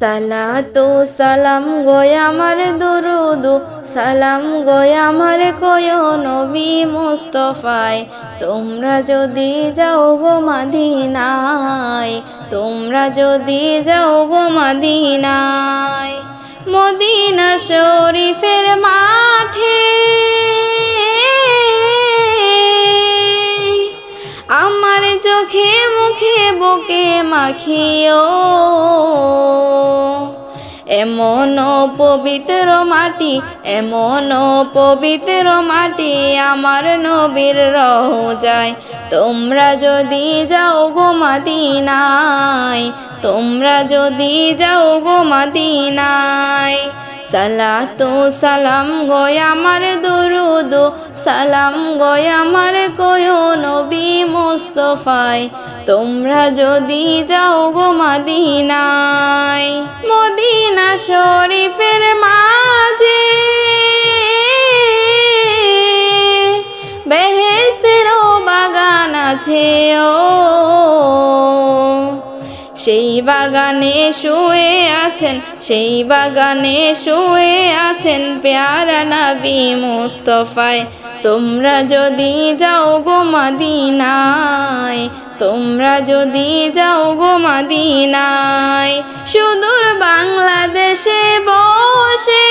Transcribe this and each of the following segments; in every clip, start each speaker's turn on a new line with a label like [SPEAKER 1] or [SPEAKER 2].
[SPEAKER 1] সালাতু সালাম গয় আমার দুরুদু। সালাম গয় আমার কয় নবী মুস্তফায়। তোমরা যদি যাও গো মাদিনায়, তোমরা যদি যাও গো মাদিনায়। মদিনা শরীফের মাঠে আমার চোখে মুখে বুকে মাখিও। এমন পবিত্র মাটি, এমন পবিত্র মাটি আমার নবীর যায়। তোমরা যদি যাও গো মাদিনায়, তোমরা যদি যাও গো মাদিনায়, সালাতু সালাম গয় আমার দুরুদ, সালাম গয় আমার কয় নবী মুস্তফায়। তোমরা যদি যাও গো মদিনায় মদিনা শরীফের মাঝে। বেহেস্তেরও বাগান আছে ও সেই বাগানে শুয়ে আছেন, সেই বাগানে শুয়ে আছেন পেয়ারা নবী মুস্তফায়। তোমরা যদি যাও গো মদিনায়, তোমরা যদি যাও গো মদিনায়, সুদূর বাংলাদেশে বসে।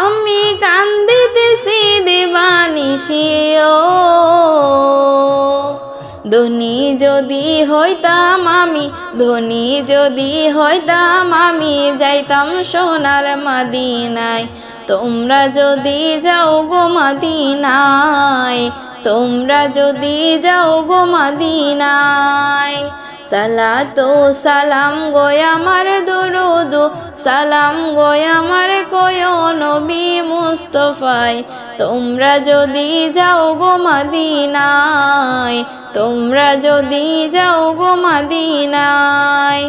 [SPEAKER 1] আমি কান্দিতেছি দেবানিশিও যদি হইতাম আমি, ধনী যদি হইতাম আমি, যাইতাম সোনার মাদিনায়। তোমরা যদি যাও গো মাদিনায়, তোমরা যদি যাও গো মাদিনায়। সালাতো সালাম গোয় আমার দরুদ, সালাম গোয় আমার কয় মুস্তফায় তোমরা যদি যাও গো মাদিনায়, তোমরা যদি যাও গো মাদিনায়,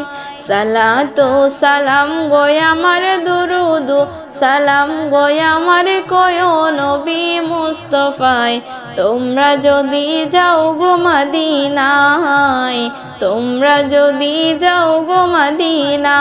[SPEAKER 1] সালাতো সালাম গোয় আমার দুরুদ, সালাম গোয় আমার কয় নবী মুস্তফায়। তোমরা যদি যাও গো মাদিনায়, তোমরা যদি যাও গো মাদিনা